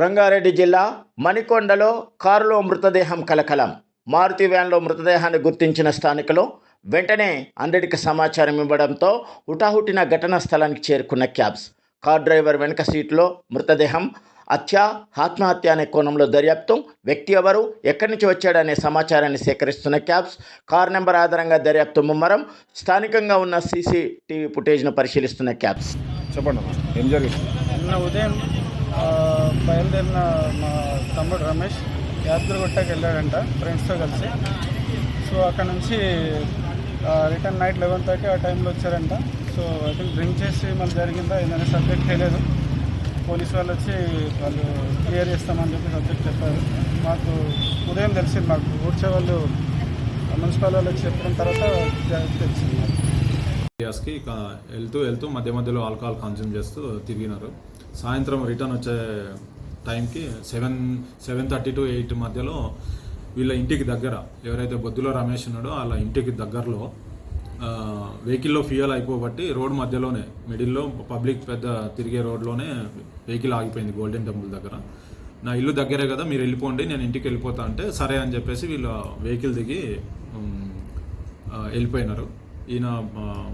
రంగారెడ్డి జిల్లా మణికొండలో కారులో మృతదేహం కలకలం. మారుతి వ్యాన్లో మృతదేహాన్ని గుర్తించిన స్థానికులు వెంటనే అందరికి సమాచారం ఇవ్వడంతో హుటాహుటిన ఘటనా స్థలానికి చేరుకున్న క్యాబ్స్. కార్ డ్రైవర్ వెనక సీట్లో మృతదేహం హత్య ఆత్మహత్య అనే కోణంలో దర్యాప్తు. వ్యక్తి ఎవరు ఎక్కడి నుంచి వచ్చాడనే సమాచారాన్ని సేకరిస్తున్న క్యాబ్స్. కార్ నెంబర్ ఆధారంగా దర్యాప్తు ముమ్మరం. స్థానికంగా ఉన్న సీసీటీవీ ఫుటేజ్ను పరిశీలిస్తున్న క్యాబ్స్. చెప్పండి ఏం జరిగింది? నిన్న ఉదయం బయలుదేరిన మా తమ్ముడు రమేష్ యాదగిరిగుట్టకి వెళ్ళాడంట ఫ్రెండ్స్తో కలిసి. సో అక్కడ నుంచి రిటర్న్ నైట్ లెవెన్ థర్టీ ఆ టైంలో వచ్చారంట. సో ఐ థింక్ డ్రింక్ చేసి మళ్ళీ జరిగిందా ఏదైనా సబ్జెక్ట్ తెలియదు. పోలీస్ వాళ్ళు వచ్చి వాళ్ళు క్లియర్ చేస్తామని చెప్పి సబ్జెక్ట్ చెప్పారు. మాకు ఉదయం తెలిసింది మాకు. ఊడ్చే వాళ్ళు మున్సిపల్ వాళ్ళు వచ్చి చెప్పిన తర్వాత తెలిసింది మాకు. ఏరియాస్కి ఇక వెళ్తూ వెళ్తూ మధ్య మధ్యలో ఆల్కహాల్ కన్జ్యూమ్ చేస్తూ తిరిగినారు. సాయంత్రం రిటర్న్ వచ్చే టైంకి seven seven thirty to eight మధ్యలో వీళ్ళ ఇంటికి దగ్గర ఎవరైతే బొద్దులో రమేష్ ఉన్నాడో వాళ్ళ ఇంటికి దగ్గరలో వెహికల్లో ఫ్యూయల్ అయిపోబట్టి రోడ్ మధ్యలోనే మిడిల్లో పబ్లిక్ పెద్ద తిరిగే రోడ్లోనే వెహికల్ ఆగిపోయింది గోల్డెన్ టెంపుల్ దగ్గర. నా ఇల్లు దగ్గరే కదా మీరు వెళ్ళిపోండి నేను ఇంటికి వెళ్ళిపోతా అంటే సరే అని చెప్పేసి వీళ్ళు వెహికల్ దిగి వెళ్ళిపోయినారు. ఈయన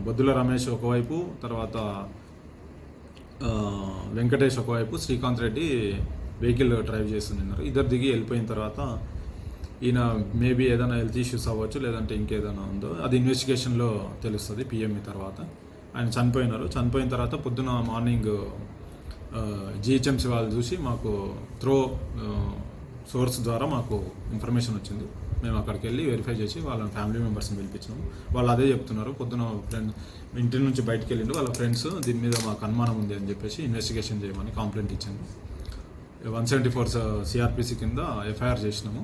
బొద్దుల రమేష్ ఒకవైపు తర్వాత వెంకటేష్ ఒకవైపు శ్రీకాంత్ రెడ్డి వెహికల్ డ్రైవ్ చేస్తున్నారు ఇద్దరు దిగి వెళ్ళిపోయిన తర్వాత ఈయన మేబీ ఏదైనా హెల్త్ ఇష్యూస్ అవ్వచ్చు లేదంటే ఇంకేదైనా ఉందో అది ఇన్వెస్టిగేషన్లో తెలుస్తుంది పిఎంఈ తర్వాత. ఆయన చనిపోయినారు. చనిపోయిన తర్వాత పొద్దున మార్నింగ్ జిహెచ్ఎంసీ వాళ్ళు చూసి మాకు త్రో సోర్స్ ద్వారా మాకు ఇన్ఫర్మేషన్ వచ్చింది. మేము అక్కడికి వెళ్ళి వెరిఫై చేసి వాళ్ళ ఫ్యామిలీ మెంబర్స్ని పిలిపించినాము వాళ్ళు అదే చెప్తున్నారు. పొద్దున ఫ్రెండ్ ఇంటి నుంచి బయటికి వెళ్ళిండు. వాళ్ళ ఫ్రెండ్స్ దీని మీద మాకు అనుమానం ఉంది అని చెప్పేసి ఇన్వెస్టిగేషన్ చేయమని కంప్లైంట్ ఇచ్చాము వన్ సెవెంటీ ఫోర్ సిఆర్పిసి కింద ఎఫ్ఐఆర్ చేసినాము.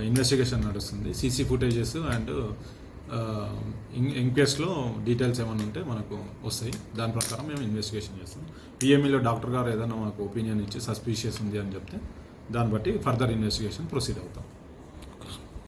ఇన్వెస్టిగేషన్ నడుస్తుంది. సీసీ ఫుటేజెస్ అండ్ ఇంక్వెస్ట్లో డీటెయిల్స్ ఏమైనా ఉంటే మనకు వస్తాయి. దాని ప్రకారం మేము ఇన్వెస్టిగేషన్ చేస్తాం. పిఎంఈలో డాక్టర్ గారు ఏదైనా మాకు ఒపీనియన్ ఇచ్చి సస్పీషియస్ ఉంది అని చెప్తే దాన్ని బట్టి ఫర్దర్ ఇన్వెస్టిగేషన్ ప్రొసీడ్ అవుతాం.